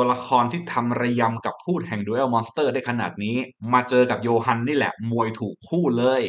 ตัวละครที่ทำระยำกับพูดแห่งดูเอลมอนสเตอร์ได้ขนาดนี้ มาเจอกับโยฮันนี่แหละมวยถูกคู่เลย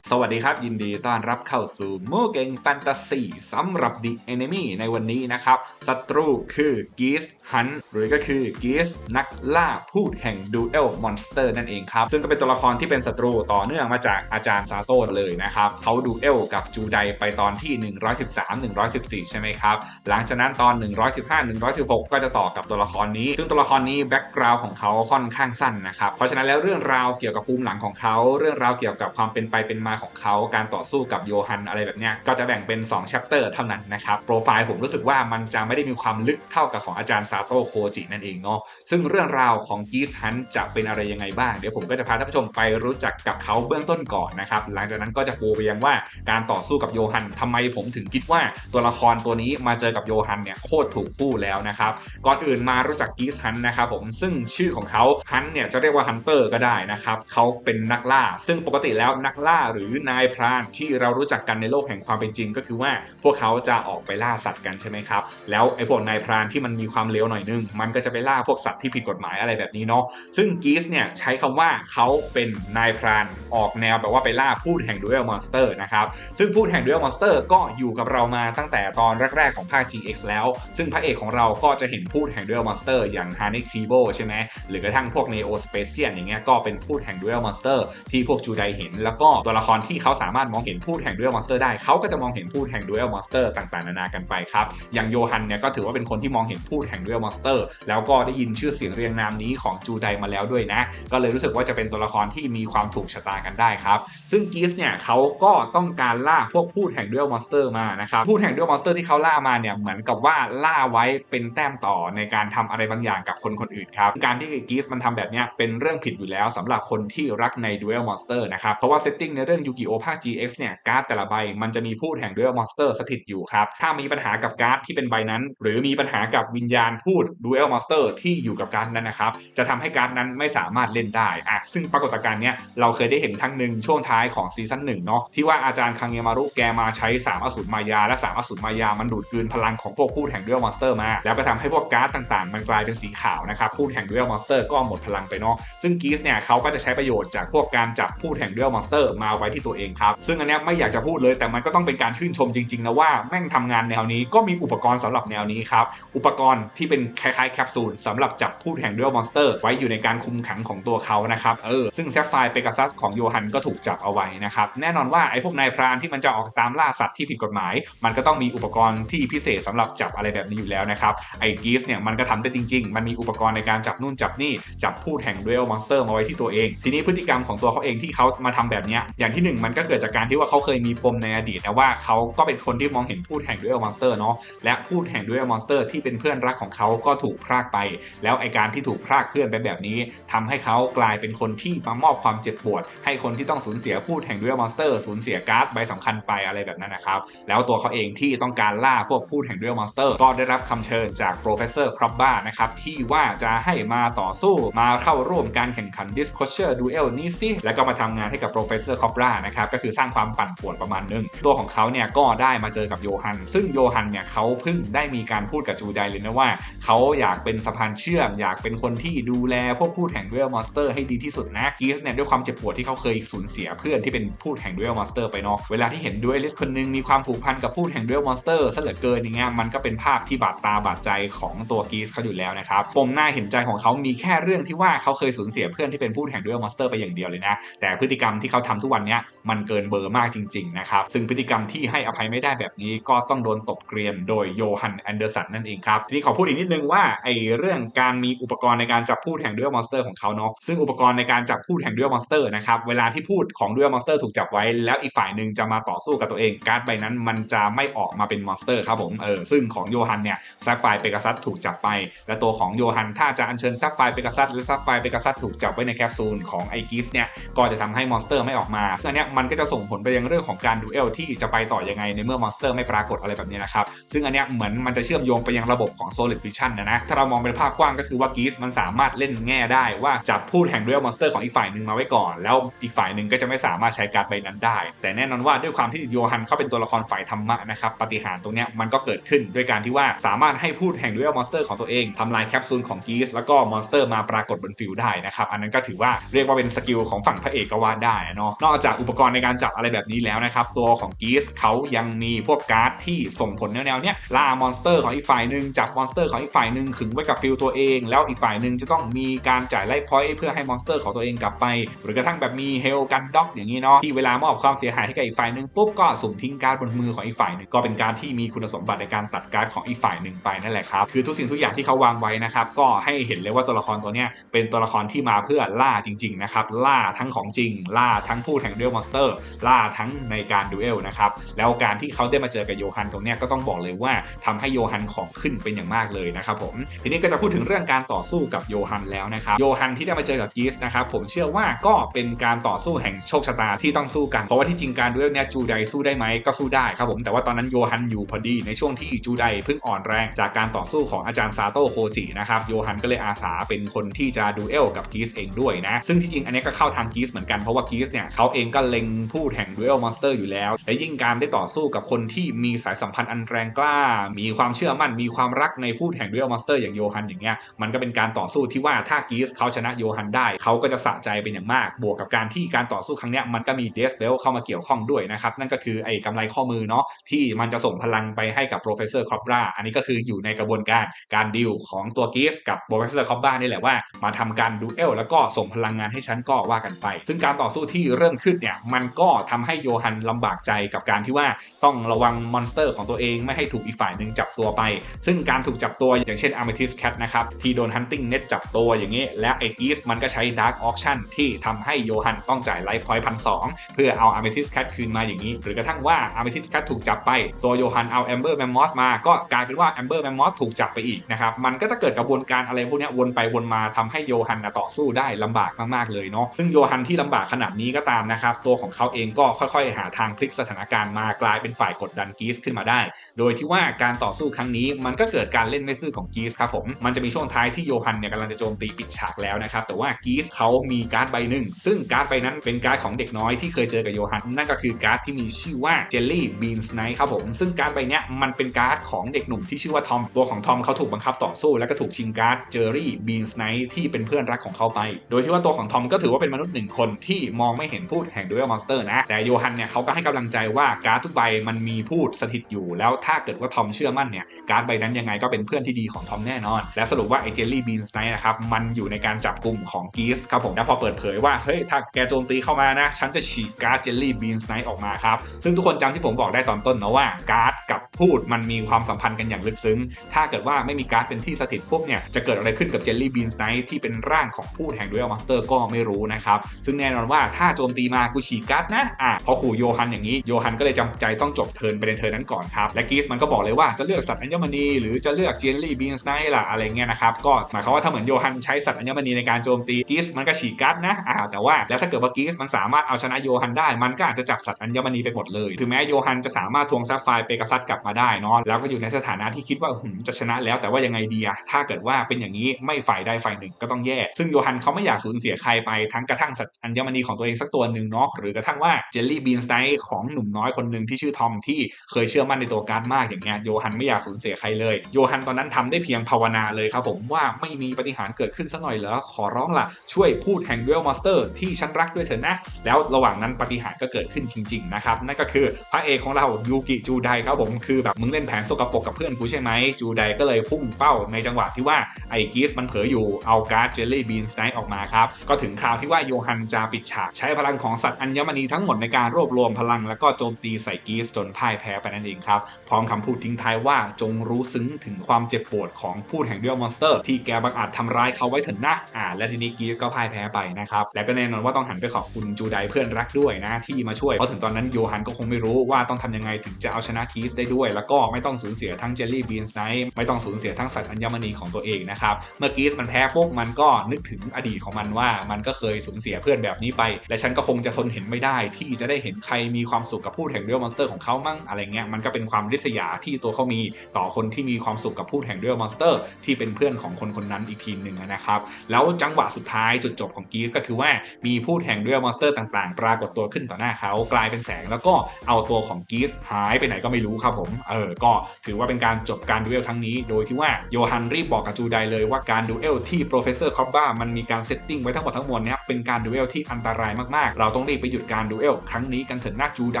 สวัสดีครับ ยินดีต้อนรับเข้าสู่โมเกงแฟนตาซีสำหรับ The Enemy ในวันนี้นะครับศัตรูคือกีสฮันหรือก็คือกีสนักล่าพูดแห่งดูเอลมอนสเตอร์นั่นเองครับ ซึ่งก็เป็นตัวละครที่เป็นศัตรูต่อเนื่องมาจากอาจารย์ซาโต้เลยนะครับเขาดูเอลกับจูไดไปตอนที่ 113 114 ใช่ไหมครับ หลังจากนั้นตอน 115 116 ก็จะต่อกับตัวละครนี้ ซึ่งตัวละครนี้แบ็กกราวน์ของเขาค่อนข้างสั้นนะครับเพราะฉะนั้นแล้วเรื่องราวเกี่ยวกับภูมิหลังของเขาเรื่องราวเกี่ยวกับความเป็นไปเป็นมาของเขาการต่อสู้กับโยฮันอะไรแบบเนี้ยก็จะแบ่งเป็น2 chapter เท่านั้นนะครับโปรไฟล์ผมรู้สึกว่ามันจะไม่ได้มีความลึกเท่ากับของอาจารย์ซาโตโคจินั่นเองเนาะซึ่งเรื่องราวของกีสฮันจะเป็นอะไรยังไงบ้าง เดี๋ยวผมก็จะพาท่านผู้ชมไปรู้จักกับเขาเบื้องต้นก่อนนะครับหลังจากนั้นก็จะปูไปยังว่าการต่อสู้กับโยฮันทำไมผมถึงคิดว่าตัวละครตัวนี้มาเจอกับโยฮันเนี่ยโคตรถูกคู่แล้วนะครับก่อนอื่นมารู้จักกีสฮันนะครับผมซึ่งชื่อของเขาฮันเนี่ยจะเรียกว่าฮันเตอร์ก็ได้นะครับเขาเป็นนักล่า ซึ่งปกติแล้วนักล่าหรือือนายพรานที่เรารู้จักกันในโลกแห่งความเป็นจริง ก็คือว่าพวกเขาจะออกไปล่าสัตว์กันใช่ไหมครับ แล้วไอ้พวกนายพรานที่มันมีความเลวหน่อยนึง มันก็จะไปล่าพวกสัตว์ที่ผิดกฎหมายอะไรแบบนี้เนาะซึ่งกีสเนี่ยใช้คำว่าเขาเป็นนายพรานออกแนวแบบว่าไปล่าพูดแห่งดูเอลมอนสเตอร์นะครับซึ่งพูดแห่งดูเอลมอนสเตอร์ก็อยู่กับเรามาตั้งแต่ตอนแรกๆของภาค GX แล้ว ซึ่งพระเอกของเราก็จะเห็นพูดแห่งดูเอลมอนสเตอร์อย่างฮานิครีโบใช่ไหมหรือกระทั่งพวกเนโอสเปเชียนอย่างเงี้ยก็เป็นพูดแห่งดูเอลมอนสเตอร์ที่พวกจูไดเห็นแล้วก็ตัวละครที่เขาสามารถมองเห็นพูดแห่งดูเอลมอนสเตอร์ได้เขาก็จะมองเห็นพูดแห่งดูเอลมอนสเตอร์ต่างๆนานากันไปครับอย่างโยฮันเนี่ยก็ถือว่าเป็นคนที่มองเห็นพูดแห่งดูเอลมอนสเตอร์แล้วก็ได้ยินชื่อเสียงเรียงนามนี้ของจูไดมาแล้วด้วยนะ ก็เลยรู้สึกว่าจะเป็นตัวละครที่มีความถูกชะตากันได้ครับซึ่งกีสเนี่ยเขาก็ต้องการล่าพวกพูดแห่งดูเอลมอนสเตอร์มานะครับพูดแห่งดูเอลมอนสเตอร์ที่เขาล่ามาเนี่ยเหมือนกับว่าล่าไว้เป็นแต้มต่อในการทำอะไรบางอย่างกับคนคนอื่นครับการที่กีสมันทำแบบเนี้ยเป็นเรื่องผิดอยู่แล้วสำหรับคนที่รักในดูเอลมอนสเตอร์นะครับเพราะว่าเซตติ้งในเรื่องยูกิโอภาค GX เนี่ยการ์ดแต่ละใบมันจะมีพูดแห่งดูเอลมอนสเตอร์สถิตอยู่ครับ ถ้ามีปัญหากับการ์ดที่เป็นใบนั้น หรือมีปัญหากับวิญญาณพูดดูเอลมอนสเตอร์ที่อยู่กับการ์ดนั้นนะครับ จะทำให้การ์ดนั้นไม่สามารถเล่นได้อะซึ่งปรากฏการณ์เนี้ยเราเคยได้เห็นครั้งหนึ่งช่วงท้ายของซีซั่นหนึ่งเนาะที่ว่าอาจารย์คังเงมารุแกมาใช้ 3 อสูรมายา และ 3 อสูรมายา มันดูดกลืนพลังของพวกพูดแห่งดูเอลมอนสเตอร์มา แล้วก็ทำให้พวกการ์ดต่างๆ มันกลายเป็นสีขาวนะครับพูดแห่งดูเอลมอนสเตอร์ก็หมดพลังไปเนาะซึ่งกีสเนี่ยเขาก็จะใช้ประโยชน์จากพวกการจับพูดแห่งดูเอลมอนสเตอร์มาไว้ที่ตัวเองครับ ซึ่งอันนี้ไม่อยากจะพูดเลย แต่มันก็ต้องเป็นการชื่นชมจริงๆนะว่าแม่งทำงานแนวนี้ก็มีอุปกรณ์สำหรับแนวนี้ครับ อุปกรณ์ที่เป็นคล้ายๆแคปซูลสำหรับจับพูดแห่งดูเอลมอนสเตอร์ไว้อยู่ในการคุมขังของตัวเขานะครับเออซึ่งแซฟไฟเปกาซัสของโยฮันก็ถูกจับเอาไว้นะครับแน่นอนว่าไอ้พวกนายพรานที่มันจะออกตามล่าสัตว์ที่ผิดกฎหมาย มันก็ต้องมีอุปกรณ์ที่พิเศษสำหรับจับอะไรแบบนี้อยู่แล้วนะครับไอ้กีสเนี่ยมันก็ทำได้จริง ๆ มันมีอุปกรณ์ในการจับนู่นจับนี่จับพูดแห่งดูเอลมอนสเตอร์มาไว้ที่ตัวเอง ทีนี้พฤติกรรมของตัวเขาเองที่เขามาทำแบบนี้อย่างที่หนึ่งมันก็เกิดจากการที่ว่าเขาเคยมีปมในอดีตนะว่าเขาก็เป็นคนที่มองเห็นพูดแห่งดูเอลมอนสเตอร์เนาะและพูดแห่งดูเอลมอนสเตอร์ที่เป็นเพื่อนรักของเขาก็ถูกพรากไป แล้วไอการที่ถูกพรากเพื่อนไปแบบนี้ทำให้เขากลายเป็นคนที่มามอบความเจ็บปวด ให้คนที่ต้องสูญเสียพูดแห่งดูเอลมอนสเตอร์สูญเสียการ์ดใบสำคัญไปอะไรแบบนั้นนะครับแล้วตัวเขาเองที่ต้องการล่าพวกพูดแห่งดูเอลมอนสเตอร์ก็ได้รับคำเชิญจาก professor c r o b b a นะครับที่ว่าจะให้มาต่อสู้มาเข้าร่วมการแข่งขัน disclosure duel นี้สิแล้วก็มาทำงานให้กับ professor c r o b b a นะครับก็คือสร้างความปั่นป่วนประมาณนึง ตัวของเขาเนี่ยก็ได้มาเจอกับโยฮัน ซึ่งโยฮันเนี่ยเขาเพิ่งได้มีการพูดกับจูไดเลยนะว่า เขาอยากเป็นสะพานเชื่อม อยากเป็นคนที่ดูแลพวกพูดแห่งดูเอลมอนสเตอร์ให้ดีที่สุดนะกีสเนี่ยด้วยความเจ็บปวดที่เขาเคยสูญเสียเพื่อนที่เป็นพูดแห่งดูเอลมอนสเตอร์ไปเนาะเวลาที่เห็นดูเอลิสคนนึงมีความผูกพันกับพูดแห่งดูเอลมอนสเตอร์ซะเหลือเกินอย่างเงี้ยมันก็เป็นภาพที่บาดตาบาดใจของตัวกีสเขาอยู่แล้วนะครับปมหน้าเห็นใจของเขามีแค่เรื่องที่ว่าเขาเคยสูญเสียเพื่อนที่เป็นพูดแห่งดูเอลมอนสเตอร์ไปอย่างเดียวเลยนะแต่พฤติกรรมที่เขาทำทุกวันเนี้ยมันเกินเบอร์มากจริงๆนะครับซึ่งพฤติกรรมที่ให้อภัยไม่ได้แบบนี้ก็ต้องโดนตบเกรียนโดยโยฮันแอนเดอร์สันนั่นเองครับทีนี้ขอพูดอีกนิดนึงว่าไอเรื่องการมีอุปกรณ์ในการจับพูดแห่งดูเอลมอนสเตอร์ของเขาเนาะซึ่งอุปกรณ์ในการจับพูดแห่งดูเอลมอนสเตอร์นะครับเวลาที่พูดของดูเอลมอนสเตอร์ถูกจับไว้ แล้วอีกฝ่ายหนึ่งจะมาต่อสู้กับตัวเองการ์ดใบนั้นมันจะไม่ออกมาเป็นมอนสเตอร์ครับผมเออซึ่งของโยฮันเนี่ยซัฟไฟเปกาซัสถูกจับไป และตัวของโยฮันถ้าจะอัญเชิญซัฟไฟเปกาซัสหรือซัฟไฟเปกาซัสถูกจับไว้ในแคปซูลของไอกิสเนี่ยก็จะทำให้มอนสเตอร์ไม่ออกมาซอันเนี้ยมันก็จะส่งผลไปยังเรื่องของการดูเอลที่จะไปต่อยังไงในเมื่อมอนสเตอร์ไม่ปรากฏอะไรแบบนี้นะครับ ซึ่งอันเนี้ยเหมือนมันจะเชื่อมโยงไปยังระบบของ Solid Vision นะนะถ้าเรามองเป็นภาพกว้างก็คือว่ากีสมันสามารถเล่นแง่ได้ว่าจับพูดแห่งดูเอลมอนสเตอร์ของอีกฝ่ายหนึ่งมาไว้ก่อน แล้วอีกฝ่ายหนึ่งก็จะไม่สามารถใช้การ์ดใบนั้นได้ แต่แน่นอนว่าด้วยความที่โยฮันเขาเป็นตัวละครฝ่ายธรรมะนะครับปาฏิหารย์ตรงเนี้ยมันก็เกิดขึ้นด้วยการที่ว่าสามารถให้พูดแห่งดูเอลมอนสเตอร์ของตัวเองทำลายแคปซูลของกีสแล้วก็มอนสเตอร์มาปรากฏบนฟิลด์ได้นะครับอันนั้นก็ถือว่าเรียกว่าเป็นสกิลของฝั่งพระเอกก็ว่าได้เนาะนอกจากอุปกรณ์ในการจับอะไรแบบนี้แล้วนะครับ ตัวของกีสเขายังมีพวกการ์ดที่ส่งผลแนวๆเนี้ยล่ามอนสเตอร์ของอีกฝ่ายหนึ่งจับมอนสเตอร์ของอีกฝ่ายหนึ่งขึงไว้กับฟิลตัวเอง แล้วอีกฝ่ายหนึ่งจะต้องมีการจ่ายไลฟ์พอยต์เพื่อให้มอนสเตอร์ของตัวเองกลับไป หรือกระทั่งแบบมีเฮลกันด็อกอย่างนี้เนาะที่เวลามอบความเสียหายให้กับอีกฝ่ายหนึ่งปุ๊บก็สุ่มทิ้งการ์ดบนมือของอีกฝ่ายหนึ่งก็เป็นการที่มีคุณสมบัติในการตัดการ์ดของอีกฝ่ายหนึ่งไปนั่นแหละครับคือทุกสิ่งทุกอย่างที่เขาวางไว้นะครับก็ให้เห็นเลยว่าตัวละครตัวเนี้ยเป็นตัวละครที่มาเพื่อล่าจริงๆนะครับล่าทั้งของจริงล่าทั้งผู้แห่งเดลมอนสเตอร์ล่าทั้งในการดูเอลนะครับ แล้วการที่เขาได้มาเจอกับโยฮันตรงเนี้ยก็ต้องบอกเลยว่าทำให้โยฮันของขึ้นเป็นอย่างมากเลยนะครับผมทีนี้ก็จะพูดถึงเรื่องการต่อสู้กับโยฮันแล้วนะครับโยฮันที่ได้มาเจอกับกีสนะครับผมเชื่อว่าก็เป็นการต่อสู้แห่งโชคชะตาที่ต้องสู้กันเพราะว่าที่จริงการดูเอลเนี่ยจูไดสู้ได้ไหมก็สู้ได้ครับผมแต่ว่าตอนนั้นโยฮันอยู่พอดีในช่วงที่จูไดเพิ่งอ่อนแรงจากการต่อสู้ของอาจารย์ซาโตโคจินะครับโยฮันก็เลยอาสาเป็นคนที่จะดูเอลกับกีสเองด้วยนะซึ่งที่จริงอันนี้ก็เข้าทางกีสเหมือนกันเพราะว่ากีสเนี่ยเขาเองก็เล็งผู้แห่งดูเอลมอนสเตอร์อยู่แล้ว และยิ่งการได้ต่อสู้กับคนที่มีสายสัมพันธ์อันแรงกล้า มีความเชื่อมั่น มีความรักในผู้แห่งดูเอลมอนสเตอร์อย่างโยฮันอย่างเงี้ย มันก็เป็นการต่อสู้ที่ว่าถ้ากีสเขาชนะโยฮันได้ เขาก็จะสะใจเป็นอย่างมาก บวกกับการที่การต่อสู้ครั้งเนี้ยมันก็มีเดสเบลเข้ามาเกี่ยวข้องด้วยนะครับ นั่นก็คือไอ้กำไรข้อมือเนาะที่มันจะส่งพลังไปให้กับโปรเฟสเซอร์คอปราอันนี้ก็คืออยู่ในกระบวนการการดิวของตัวกีสกับโปรเฟสเซอร์คอปรานี่แหละว่ามาทำการดูเอลแล้วก็ส่งพลังงานให้ฉันก็ว่ากันไป ซึ่งการต่อสู้ที่เริ่มขึ้นเนี่ยมันก็ทำให้โยฮันลำบากใจกับการที่ว่าต้องระวังมอนสเตอร์ของตัวเองไม่ให้ถูกอีกฝ่ายหนึ่งจับตัวไป ซึ่งการถูกจับตัวอย่างเช่น Amethyst Cat นะครับที่โดน Hunting Net จับตัวอย่างนี้ และไอกีสมันก็ใช้ Dark Auction ที่ทำให้โยฮันต้องจ่ายไลฟ์พอยต์พันสเพื่อเอา Amethyst Cat คืนมาอย่างนี้ หรือกระทั่งว่า Amethyst Cat ถูกจับไปตัวโยฮันเอา Amber Mammoth มา ก็กลายเป็นว่า Amber Mammoth ถูกจับไปอีกนะครับมันก็จะเกิดกระบวนการอะไรพวกนี้วนไปวนมาทำให้โยฮันต่อสู้ได้ลำบากมากๆเลยเนาะซึ่งโยฮันที่ลำบากขนาดนี้ก็ตามนะครับตัวของเขาเองก็ค่อยๆ หาทางพลิกสถานการณ์มากลายเป็นฝ่ายกดดันกีสขึ้นมาได้ โดยที่ว่าการต่อสู้ครั้งนี้มันก็เกิดการเล่นไม่ซื่อของกีสครับผมมันจะมีช่วงท้ายที่โยฮันเนี่ยกำลังจะโจมตีปิดฉากแล้วนะครับแต่ว่ากีสเขามีการ์ดใบหนึ่งซึ่งการ์ดใบนั้นเป็นการ์ดของเด็กน้อยที่เคยเจอกับโยฮันนั่นก็คือการ์ดที่มีชื่อว่าเจลลี่บีนส์ไนท์ครับผมซึ่งการ์ดใบนี้มันเป็นการ์ดของเด็กหนุ่มที่ชื่อว่าทอมตัวของทอมเขาถูกบังคับต่อสู้แล้วก็ถูกชิงการ์ดเจอรี่บีนส์ไนท์ที่เป็นเพื่อนรักของเขาไป โดยที่ว่าตัวของทอมก็ถือว่าเป็นมนุษย์หนึ่งคนที่มองไม่เห็นพูดห่งดูเอลมอนสเตอร์นะ แต่โยฮันเนี่ยเขาก็ให้กำลังใจว่าการ์ดทุกใบมันมีพูดสถิตอยู่ แล้วถ้าเกิดว่าทอมเชื่อมั่นเนี่ย การ์ดใบนั้นยังไงก็เป็นเพื่อนที่ดีของทอมแน่นอน และสรุปว่าไอเจลลี่บีนส์ไนท์นะครับ มันอยู่ในการจับกลุ่มของกีสครับผมแล้วพอเปิดเผยว่า เฮ้ย ถ้าแกโจมตีเข้ามานะ ฉันจะฉีกการ์ดเจลลี่บีนส์ไนท์ออกมาครับ ซึ่งทุกคนจำที่ผมบอกได้ตอนต้นนะว่าการ์ดกับ พูดมันมีความสัมพันธ์กันอย่างลึกซึ้ง ถ้าเกิดว่าไม่มีการ์ดเป็นที่สถิตปุ๊บเนี่ยจะเกิดอะไรขึ้นกับเจลลี่บีนส์ไนท์ที่เป็นร่างของพูดแห่งดูเอลมาสเตอร์ก็ไม่รู้นะครับ ซึ่งแน่นอนว่าถ้าโจมตีมากูฉีกการ์ดนะอะพอขู่โยฮันอย่างนี้โยฮันก็เลยจำใจต้องจบเทิร์นไปในเทิร์นนั้นก่อนครับและกีสมันก็บอกเลยว่าจะเลือกสัตว์อัญมณีหรือจะเลือกเจลลี่บีนส์ไนท์ล่ะอะไรเงี้ยนะครับก็หมายความว่าถ้าเหมือนโยฮันใช้สัตว์อัญมณีในการโจมตีกีสมันก็ฉีกการ์ดนะอ่าแต่ว่าแล้วถ้าเกิดว่ากีสมันสามารถเอาชนะโยฮันได้มันก็อาจจะจับสัตว์อัญมณีไปหมดเลย ถึงแม้โยฮันจะสามารถทวงแซฟไฟเปกัสกลับมาได้เนาะแล้วก็อยู่ในสถานะที่คิดว่าจะชนะแล้วแต่ว่ายังไงดีอะถ้าเกิดว่าเป็นอย่างนี้ไม่ฝ่ายใดฝ่ายหนึ่งก็ต้องแย่ ซึ่งโยฮันเขาไม่อยากสูญเสียใครไปทั้งกระทั่งสัตว์อัญมณีของตัวเองสักตัวหนึ่งเนาะหรือกระทั่งว่าเจลลี่บีนสไนท์ของหนุ่มน้อยคนหนึ่งที่ชื่อทอมที่เคยเชื่อมั่นในตัวการ์ดมากอย่างเงี้ยโยฮันไม่อยากสูญเสียใครเลย โยฮันตอนนั้นทำได้เพียงภาวนาเลยครับผมว่าไม่มีปฏิหารย์เกิดขึ้นสักหน่อยเหรอขอร้องล่ะช่วยพูดแห่งเวลมาสเตอร์ที่ฉันรักด้วยเถอะนะ แล้วระหว่างนั้นปฏิหารก็เกิดขึ้นจริง ๆ นะครับ นั่นก็คือพระเอกของเรายูกิจูไดครับผมคืือแบบมึงเล่นแผนสกปรกกับเพื่อนกูใช่ไหมจูไดก็เลยพุ่งเป้าในจังหวะที่ว่าไอ้กีสมันเผลออยู่เอาการ์ดเจลลี่บีนสไนท์ออกมาครับก็ถึงคราวที่ว่าโยฮันจะปิดฉากใช้พลังของสัตว์อัญมณีทั้งหมดในการรวบรวมพลัง แล้วก็โจมตีใส่กีสจนพ่ายแพ้ไปนั่นเองครับ พร้อมคำพูดทิ้งท้ายว่าจงรู้ซึ้งถึงความเจ็บปวดของพูดแห่งเดียวมอนสเตอร์ ที่แกบังอาจทำร้ายเขาไว้เถอะนะอ่า และทีนี้กีสก็พ่ายแพ้ไปนะครับ และก็แน่นอนว่าต้องหันไปขอบคุณจูไดเพื่อนรักด้วยนะที่มาช่วยเพราะถึงตอนนั้นโยฮันก็คงไม่รู้ว่าต้องทำยังไงถึงจะเอาชนะกีสได้ด้วยแล้วก็ไม่ต้องสูญเสียทั้งเจลลี่บีนสไนท์ไม่ต้องสูญเสียทั้งสัตว์อัญมณีของตัวเองนะครับเมื่อกีสมันแพ้ปุ๊บมันก็นึกถึงอดีตของมันว่า มันก็เคยสูญเสียเพื่อนแบบนี้ไป และฉันก็คงจะทนเห็นไม่ได้ ที่จะได้เห็นใครมีความสุขกับพูดแห่งเรียลมอนสเตอร์ของเขามั่งอะไรเงี้ยมันก็เป็นความริษยาที่ตัวเขามีต่อคนที่มีความสุขกับพูดแห่งเรียลมอนสเตอร์ที่เป็นเพื่อนของคนคนนั้นอีกทีหนึ่งนะครับแล้วจังหวะสุดท้ายจุดจบของกีสก็คือว่ามีพูดแห่งเรียลมอนสเตอร์ต่างๆ ปรากฏตัวขึ้นต่อหน้าเขากลายเป็นแสงแล้วก็เอาตัวของกีสหายไปไหนก็ไม่รู้ครับผมเออก็ถือว่าเป็นการจบการดูเอลครั้งนี้ โดยที่ว่าโยฮันรีบบอกกับจูไดเลยว่าการดูเอลที่โปรเฟสเซอร์คอบบ้ามันมีการเซตติ้งไว้ทั้งหมดทั้งมวลเนี้ยเป็นการดูเอลที่อันตรายมากๆ เราต้องรีบไปหยุดการดูเอลครั้งนี้กันเถอะนะจูได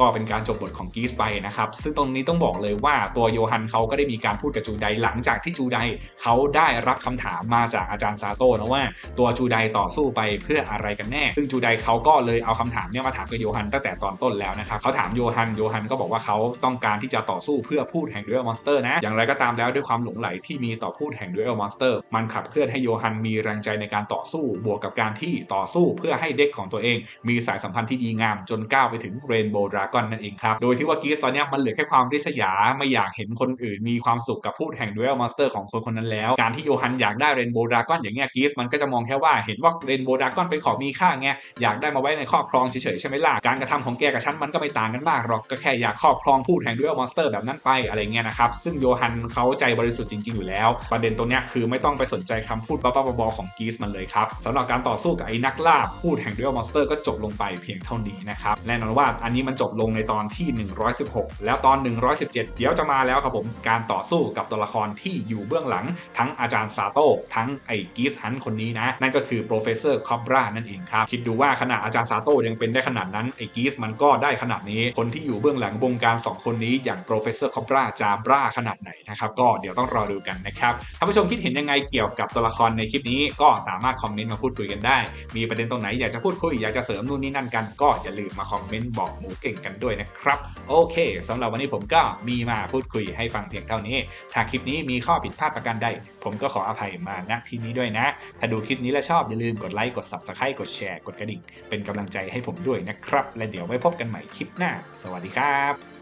ก็เป็นการจบบทของกีสไปนะครับซึ่งตรงนี้ต้องบอกเลยว่าตัวโยฮันเขาก็ได้มีการพูดกับจูไดหลังจากที่จูไดเขาได้รับคำถามมาจากอาจารย์ซาโต้นะว่าตัวจูไดต่อสู้ไปเพื่ออะไรกันแน่ ซึ่งจูไดเขาก็เลยเอาคำถามเนี้ยมาถามกับโยฮันตั้งแต่ตอนต้นแล้วนะครับเขาถามโยฮันโยฮันก็บอกว่าเขาต้องการที่จะต่อสู้เพื่อพูดแห่งดูเอลมอนสเตอร์นะ อย่างไรก็ตามแล้วด้วยความหลงไหลที่มีต่อพูดแห่งดูเอลมอนสเตอร์มันขับเคลื่อนให้โยฮันมีแรงใจในการต่อสู้ บวกกับการที่ต่อสู้เพื่อให้เด็กของตัวเอง มีสายสัมพันธ์ที่ดีงามจนก้าวไปถึงเรนโบว์ดราก้อนนั่นเองครับ โดยที่ว่ากีสตอนนี้มันเหลือแค่ความริษยาไม่อยากเห็นคนอื่น มีความสุขกับพูดแห่งดูเอลมอนสเตอร์ของคนคนนั้นแล้ว การที่โยฮันอยากได้เรนโบว์ดราก้อนอย่างเงี้ยกีสมันก็จะมองแค่ว่าเห็นว่าเรนโบว์ดราก้อนเป็นของมีค่าไงอยากได้มาไว้ในครอบครองเฉยๆใช่ไหมล่ะการกระทำของแกกับฉันมันก็ไม่ต่างกันมากหรอกก็แค่อยากครอบครองพูดแห่งดูเอลมอนสเตอร์แบบนั้นไปอะไรเงี้ยนะครับซึ่งโยฮันเขาใจบริสุทธิ์จริง ๆ อยู่แล้ว ประเด็นตรงเนี้ยคือไม่ต้องไปสนใจคำพูดบ้าๆบอๆของกีสมันเลยครับสำหรับการต่อสู้กับไอ้นักล่าพูดแห่งดูเอลมอนสเตอร์ก็จบลงไปเพียงเท่านี้นะครับแน่นอนว่าอันนี้มันจบลงในตอนที่ 116 แล้วตอน 117 เดี๋ยวจะมาแล้วครับผมการต่อสู้กับตัวละครที่อยู่เบื้องหลัง ทั้งอาจารย์ซาโต้ทั้งไอ้กีสฮันคนนี้นะ นั่นก็คือโปรเฟสเซอร์คอบรานั่นเองครับ คิดดูว่าขนาดอาจารย์ซาโต้ยังเป็นได้ขนาดนั้นไอ้กีสมันก็ได้ขนาดนี้คนที่อยู่เบื้องหลังวงการ 2 คนนี้อย่างโปรเฟสเซอร์คอบราจะบ้าขนาดไหนนะครับก็เดี๋ยวต้องรอดูกันนะครับท่านผู้ชมคิดเห็นยังไงเกี่ยวกับตัวละครในคลิปนี้ก็สามารถคอมเมนต์มาพูดคุยกันได้ มีประเด็นตรงไหนอยากจะพูดคุยอยากจะเสริมนู่นนี่นั่นกันก็อย่าลืมมาคอมเมนต์บอกหมูเก่งกันด้วยนะครับโอเคสำหรับวันนี้ผมก็มีมาพูดคุยให้ฟังเพียงเท่านี้ถ้าคลิปนี้มีข้อผิดพลาดประการใดผมก็ขออภัยมาณที่นี้ด้วยนะ ถ้าดูคลิปนี้แล้วชอบอย่าลืมกดไลค์กด Subscribe กดแชร์กดกระดิ่งเป็นกำลังใจให้ผมด้วยนะครับ และเดี๋ยวไว้พบกันใหม่คลิปหน้า สวัสดีครับ